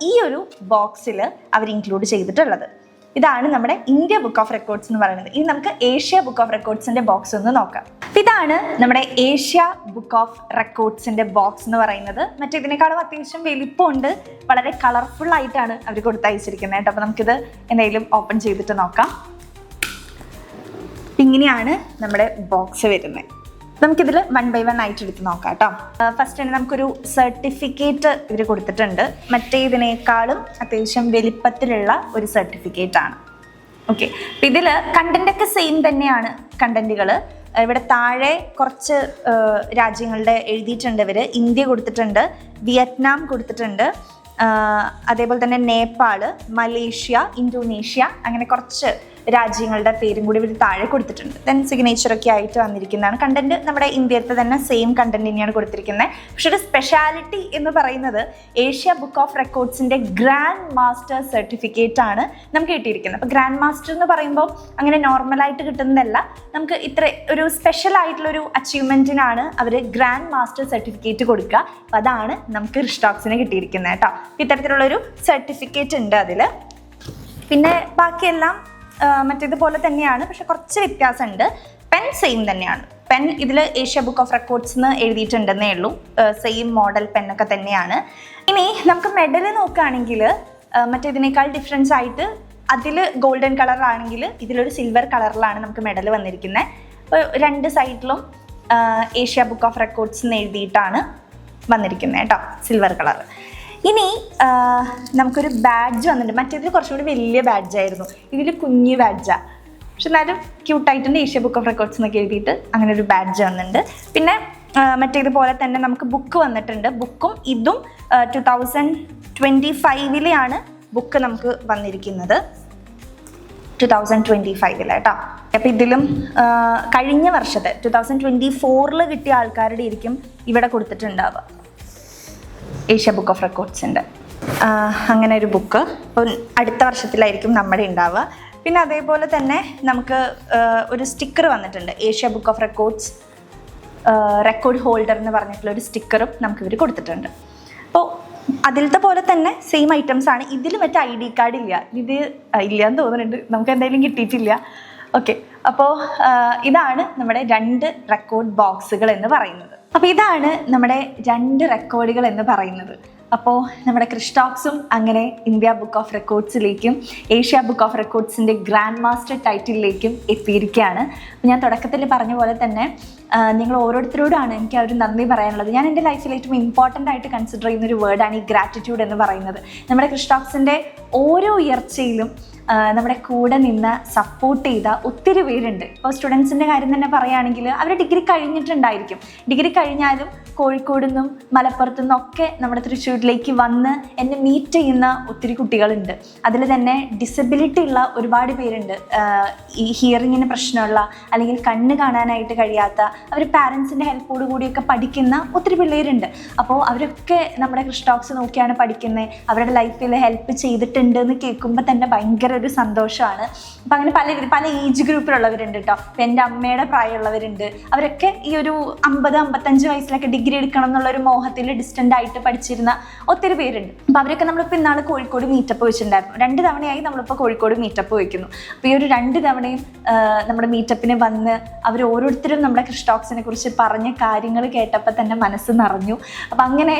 ഈ ഒരു ബോക്സിൽ അവർ ഇൻക്ലൂഡ് ചെയ്തിട്ടുള്ളത്. ഇതാണ് നമ്മുടെ ഇന്ത്യ ബുക്ക് ഓഫ് റെക്കോർഡ്സ് എന്ന് പറയുന്നത്. ഇനി നമുക്ക് ഏഷ്യ ബുക്ക് ഓഫ് റെക്കോർഡ്സിന്റെ ബോക്സ് ഒന്ന് നോക്കാം. ഇതാണ് നമ്മുടെ ഏഷ്യ ബുക്ക് ഓഫ് റെക്കോർഡ്സിന്റെ ബോക്സ് എന്ന് പറയുന്നത്. മറ്റേതിനേക്കാളും അത്യാവശ്യം വലിപ്പമുണ്ട് വളരെ കളർഫുൾ ആയിട്ടാണ് അവർ കൊടുത്തയച്ചിരിക്കുന്നത് കേട്ടോ. അപ്പൊ നമുക്കിത് എന്തെങ്കിലും ഓപ്പൺ ചെയ്തിട്ട് നോക്കാം. ഇങ്ങനെയാണ് നമ്മുടെ ബോക്സ് വരുന്നത്. നമുക്കിതിൽ വൺ ബൈ വൺ ആയിട്ട് എടുത്ത് നോക്കാം കേട്ടോ ഫസ്റ്റ് തന്നെ നമുക്കൊരു സർട്ടിഫിക്കറ്റ് ഇവർ കൊടുത്തിട്ടുണ്ട്. മറ്റേ ഇതിനേക്കാളും അത്യാവശ്യം വലിപ്പത്തിലുള്ള ഒരു സർട്ടിഫിക്കറ്റ് ആണ്. ഓക്കെ അപ്പം ഇതിൽ കണ്ടന്റൊക്കെ സെയിം തന്നെയാണ് കണ്ടന്റുകൾ ഇവിടെ താഴെ കുറച്ച് രാജ്യങ്ങളുടെ എഴുതിയിട്ടുണ്ട് ഇവർ ഇന്ത്യ കൊടുത്തിട്ടുണ്ട് വിയറ്റ്നാം കൊടുത്തിട്ടുണ്ട് അതേപോലെ തന്നെ നേപ്പാൾ മലേഷ്യ ഇന്തോനേഷ്യ അങ്ങനെ കുറച്ച് രാജ്യങ്ങളുടെ പേരും കൂടി ഇവർ താഴെ കൊടുത്തിട്ടുണ്ട്. ദെൻ സിഗ്നേച്ചർ ഒക്കെ ആയിട്ട് വന്നിരിക്കുന്നതാണ്. കണ്ടന്റ് നമ്മുടെ ഇന്ത്യത്തെ തന്നെ സെയിം കണ്ടന്റ് തന്നെയാണ് കൊടുത്തിരിക്കുന്നത്. പക്ഷെ ഒരു സ്പെഷ്യാലിറ്റി എന്ന് പറയുന്നത് ഏഷ്യ ബുക്ക് ഓഫ് റെക്കോർഡ്സിന്റെ ഗ്രാൻഡ് മാസ്റ്റർ സർട്ടിഫിക്കറ്റ് ആണ് നമുക്ക് കിട്ടിയിരിക്കുന്നത്. അപ്പോൾ ഗ്രാൻഡ് മാസ്റ്റർ എന്ന് പറയുമ്പോൾ അങ്ങനെ നോർമൽ ആയിട്ട് കിട്ടുന്നതല്ല. നമുക്ക് ഇത്ര ഒരു സ്പെഷ്യൽ ആയിട്ടുള്ള ഒരു അച്ചീവ്മെന്റിനാണ് അവർ ഗ്രാൻഡ് മാസ്റ്റർ സർട്ടിഫിക്കറ്റ് കൊടുക്കുക. അപ്പോൾ അതാണ് നമുക്ക് റിസ്റ്റോക്സിന് കിട്ടിയിരിക്കുന്നത് കേട്ടോ. ഇത്തരത്തിലുള്ളൊരു സർട്ടിഫിക്കറ്റ് ഉണ്ട് അതിൽ പിന്നെ ബാക്കിയെല്ലാം മറ്റേതുപോലെ തന്നെയാണ് പക്ഷെ കുറച്ച് വ്യത്യാസമുണ്ട്. പെൻ സെയിം തന്നെയാണ്. പെൻ ഇതിൽ ഏഷ്യ ബുക്ക് ഓഫ് റെക്കോർഡ്സ് എന്ന് എഴുതിയിട്ടുണ്ടെന്നേ ഉള്ളൂ. സെയിം മോഡൽ പെന്നൊക്കെ തന്നെയാണ്. ഇനി നമുക്ക് മെഡൽ നോക്കുകയാണെങ്കിൽ മറ്റേതിനേക്കാൾ ഡിഫറൻസ് ആയിട്ട് അതിൽ ഗോൾഡൻ കളറാണെങ്കിൽ ഇതിലൊരു സിൽവർ കളറിലാണ് നമുക്ക് മെഡൽ വന്നിരിക്കുന്നത് അപ്പോൾ രണ്ട് സൈഡിലും ഏഷ്യ ബുക്ക് ഓഫ് റെക്കോർഡ്സ് എന്ന് എഴുതിയിട്ടാണ് വന്നിരിക്കുന്നത് കേട്ടോ സിൽവർ കളർ ഇനി നമുക്കൊരു ബാഡ്ജ് വന്നിട്ടുണ്ട്. മറ്റേതിൽ കുറച്ചുകൂടി വലിയ ബാഡ്ജായിരുന്നു ഇതിൽ കുഞ്ഞ് ബാഡ്ജാണ് പക്ഷെ എന്നാലും ക്യൂട്ടായിട്ടുണ്ട് ഏഷ്യ ബുക്ക് ഓഫ് റെക്കോർഡ്സ് എന്നൊക്കെ എഴുതിയിട്ട് അങ്ങനെ ഒരു ബാഡ്ജ് വന്നിട്ടുണ്ട്. പിന്നെ മറ്റേതുപോലെ തന്നെ നമുക്ക് ബുക്ക് വന്നിട്ടുണ്ട്. ബുക്കും ഇതും ടു തൗസൻഡ് ട്വന്റി ഫൈവിലെയാണ് ബുക്ക് നമുക്ക് വന്നിരിക്കുന്നത്. ടു തൗസൻഡ് ട്വന്റി ഫൈവിൽ കേട്ടോ. അപ്പം ഇതിലും കഴിഞ്ഞ വർഷത്തെ ടു തൗസൻഡ് ട്വന്റി ഫോറിൽ കിട്ടിയ ആൾക്കാരുടെ ഇരിക്കും ഇവിടെ കൊടുത്തിട്ടുണ്ടാവുക. ഏഷ്യ ബുക്ക് ഓഫ് റെക്കോർഡ്സിന്റെ അങ്ങനെ ഒരു ബുക്ക് അടുത്ത വർഷത്തിലായിരിക്കും നമ്മുടെ ഉണ്ടാവുക. പിന്നെ അതേപോലെ തന്നെ നമുക്ക് ഒരു സ്റ്റിക്കർ വന്നിട്ടുണ്ട്. Asia book of records record holder എന്ന് പറഞ്ഞിട്ടുള്ള ഒരു സ്റ്റിക്കറും നമുക്ക് ഇവർ കൊടുത്തിട്ടുണ്ട്. അപ്പോൾ അതിലത്തെ പോലെ തന്നെ സെയിം ഐറ്റംസ് ആണ്. ഇതിൽ മറ്റേ ഐ ഡി കാർഡ് ഇല്ല. ഇത് ഇല്ല എന്ന് തോന്നുന്നുണ്ട്. നമുക്ക് എന്തായാലും കിട്ടിയിട്ടില്ല. ഓക്കെ അപ്പോൾ ഇതാണ് നമ്മുടെ രണ്ട് റെക്കോർഡ് ബോക്സുകൾ എന്ന് പറയുന്നത്. അപ്പോൾ ഇതാണ് നമ്മുടെ രണ്ട് റെക്കോർഡുകൾ എന്ന് പറയുന്നത്. അപ്പോൾ നമ്മുടെ ക്രിസ്റ്റോക്സും അങ്ങനെ ഇന്ത്യ ബുക്ക് ഓഫ് റെക്കോർഡ്സിലേക്കും ഏഷ്യ ബുക്ക് ഓഫ് റെക്കോർഡ്സിന്റെ ഗ്രാൻഡ് മാസ്റ്റർ ടൈറ്റിലേക്കും എത്തിയിരിക്കുകയാണ്. ഞാൻ തുടക്കത്തിൽ പറഞ്ഞ പോലെ തന്നെ നിങ്ങൾ ഓരോരുത്തരോടാണ് എനിക്ക് ആ ഒരു നന്ദി പറയാനുള്ളത്. ഞാൻ എന്റെ ലൈഫിൽ ഏറ്റവും ഇമ്പോർട്ടന്റ് ആയിട്ട് കൺസിഡർ ചെയ്യുന്ന ഒരു വേർഡാണ് ഈ ഗ്രാറ്റിറ്റ്യൂഡ് എന്ന് പറയുന്നത്. നമ്മുടെ ക്രിസ്റ്റോക്സിന്റെ ഓരോ ഉയർച്ചയിലും നമ്മുടെ കൂടെ നിന്ന് സപ്പോർട്ട് ചെയ്ത ഒത്തിരി പേരുണ്ട്. ഇപ്പോൾ സ്റ്റുഡൻസിന്റെ കാര്യം തന്നെ പറയുകയാണെങ്കിൽ അവർ ഡിഗ്രി കഴിഞ്ഞിട്ടുണ്ടായിരിക്കും. ഡിഗ്രി കഴിഞ്ഞാലും കോഴിക്കോട് നിന്നും മലപ്പുറത്തു ഒക്കെ നമ്മുടെ തൃശ്ശൂരിലേക്ക് വന്ന് എന്നെ മീറ്റ് ചെയ്യുന്ന ഒത്തിരി കുട്ടികളുണ്ട്. അതിൽ തന്നെ ഡിസബിലിറ്റി ഉള്ള ഒരുപാട് പേരുണ്ട്. ഈ ഹിയറിങ്ങിന് പ്രശ്നമുള്ള അല്ലെങ്കിൽ കണ്ണ് കാണാനായിട്ട് കഴിയാത്ത അവർ പാരൻസിന്റെ ഹെൽപ്പോട് കൂടിയൊക്കെ പഠിക്കുന്ന ഒത്തിരി പിള്ളേരുണ്ട്. അപ്പോൾ അവരൊക്കെ നമ്മുടെ ക്രിസ്റ്റോക്സ് നോക്കിയാണ് പഠിക്കുന്നത് അവരുടെ ലൈഫിൽ ഹെൽപ്പ് ചെയ്തിട്ടുണ്ട് എന്ന് കേൾക്കുമ്പോൾ തന്നെ ഭയങ്കര ഒരു സന്തോഷമാണ്. അപ്പം അങ്ങനെ പല പല ഏജ് ഗ്രൂപ്പിലുള്ളവരുണ്ട് കേട്ടോ ഇപ്പം എന്റെ അമ്മയുടെ പ്രായമുള്ളവരുണ്ട്. അവരൊക്കെ ഈ ഒരു അമ്പത് അമ്പത്തഞ്ച് വയസ്സിലൊക്കെ ഡിഗ്രി എടുക്കണം എന്നുള്ള ഒരു മോഹത്തിൽ ഡിസ്റ്റന്റ് ആയിട്ട് പഠിച്ചിരുന്ന ഒത്തിരി പേരുണ്ട്. അപ്പം അവരൊക്കെ നമ്മളിപ്പോൾ ഇന്നാൾ കോഴിക്കോട് മീറ്റപ്പ് വെച്ചിട്ടുണ്ടായിരുന്നു. രണ്ട് തവണയായി നമ്മളിപ്പോൾ കോഴിക്കോട് മീറ്റപ്പ് വയ്ക്കുന്നു അപ്പോൾ ഈ ഒരു രണ്ട് തവണയും നമ്മുടെ മീറ്റപ്പിന് വന്ന് അവർ ഓരോരുത്തരും നമ്മുടെ ക്രിസ്റ്റോക്സിനെ കുറിച്ച് പറഞ്ഞ കാര്യങ്ങൾ കേട്ടപ്പോൾ തന്നെ മനസ്സ് നിറഞ്ഞു. അപ്പം അങ്ങനെ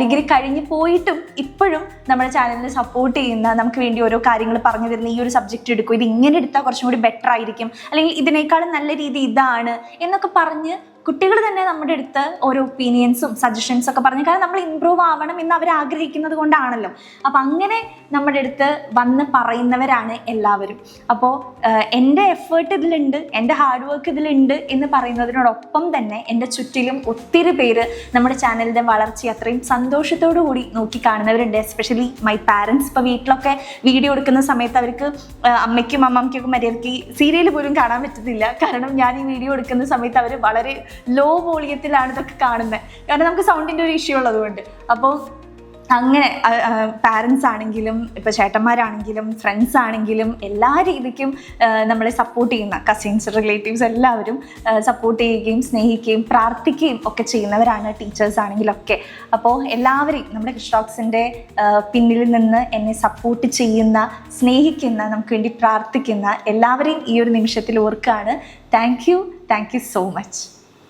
ഡിഗ്രി കഴിഞ്ഞ് പോയിട്ടും ഇപ്പോഴും നമ്മുടെ ചാനലിനെ സപ്പോർട്ട് ചെയ്യുന്ന നമുക്ക് വേണ്ടി ഓരോ കാര്യങ്ങൾ പറഞ്ഞു തരുന്ന ഈ ഒരു സബ്ജക്റ്റ് എടുക്കും. ഇത് ഇങ്ങനെ എടുത്താൽ കുറച്ചും കൂടി ബെറ്റർ ആയിരിക്കും. അല്ലെങ്കിൽ ഇതിനേക്കാളും നല്ല രീതി ഇതാണ് എന്നൊക്കെ പറഞ്ഞ് കുട്ടികൾ തന്നെ നമ്മുടെ അടുത്ത് ഓരോ ഒപ്പീനിയൻസും സജഷൻസ് ഒക്കെ പറഞ്ഞു. കാരണം നമ്മൾ ഇമ്പ്രൂവ് ആവണം എന്ന് അവർ ആഗ്രഹിക്കുന്നത് കൊണ്ടാണല്ലോ. അപ്പം അങ്ങനെ നമ്മുടെ അടുത്ത് വന്ന് പറയുന്നവരാണ് എല്ലാവരും. അപ്പോൾ എന്റെ എഫേർട്ട് ഇതിലുണ്ട് എന്റെ ഹാർഡ് വർക്ക് ഇതിലുണ്ട് എന്ന് പറയുന്നതിനോടൊപ്പം തന്നെ എന്റെ ചുറ്റിലും ഒത്തിരി പേര് നമ്മുടെ ചാനലിന്റെ വളർച്ച അത്രയും സന്തോഷത്തോടു കൂടി നോക്കി കാണുന്നവരുണ്ട് എസ്പെഷ്യലി മൈ പാരൻസ് ഇപ്പോൾ വീട്ടിലൊക്കെ വീഡിയോ എടുക്കുന്ന സമയത്ത് അവർക്ക് അമ്മയ്ക്കും അമ്മമ്മയ്ക്കും മര്യാദയ്ക്ക് സീരിയൽ പോലും കാണാൻ പറ്റുന്നില്ല കാരണം ഞാൻ ഈ വീഡിയോ എടുക്കുന്ന സമയത്ത് അവർ വളരെ ലോ വോളിയത്തിലാണ് ഇതൊക്കെ കാണുന്നത് കാരണം നമുക്ക് സൗണ്ടിന്റെ ഒരു ഇഷ്യൂ ഉള്ളതുകൊണ്ട് അപ്പോൾ അങ്ങനെ പാരൻസ് ആണെങ്കിലും ഇപ്പോൾ ചേട്ടന്മാരാണെങ്കിലും ഫ്രണ്ട്സ് ആണെങ്കിലും എല്ലാ രീതിക്കും നമ്മളെ സപ്പോർട്ട് ചെയ്യുന്ന കസിൻസ് റിലേറ്റീവ്സ് എല്ലാവരും സപ്പോർട്ട് ചെയ്യുകയും സ്നേഹിക്കുകയും പ്രാർത്ഥിക്കുകയും ഒക്കെ ചെയ്യുന്നവരാണ് ടീച്ചേഴ്സ് ആണെങ്കിലൊക്കെ. അപ്പോൾ എല്ലാവരെയും നമ്മുടെ ക്രിസ്റ്റോക്സിന്റെ പിന്നിൽ നിന്ന് എന്നെ സപ്പോർട്ട് ചെയ്യുന്ന സ്നേഹിക്കുന്ന നമുക്ക് വേണ്ടി പ്രാർത്ഥിക്കുന്ന എല്ലാവരെയും ഈ ഒരു നിമിഷത്തിൽ ഓർക്കുകയാണ്. Thank you thank you so much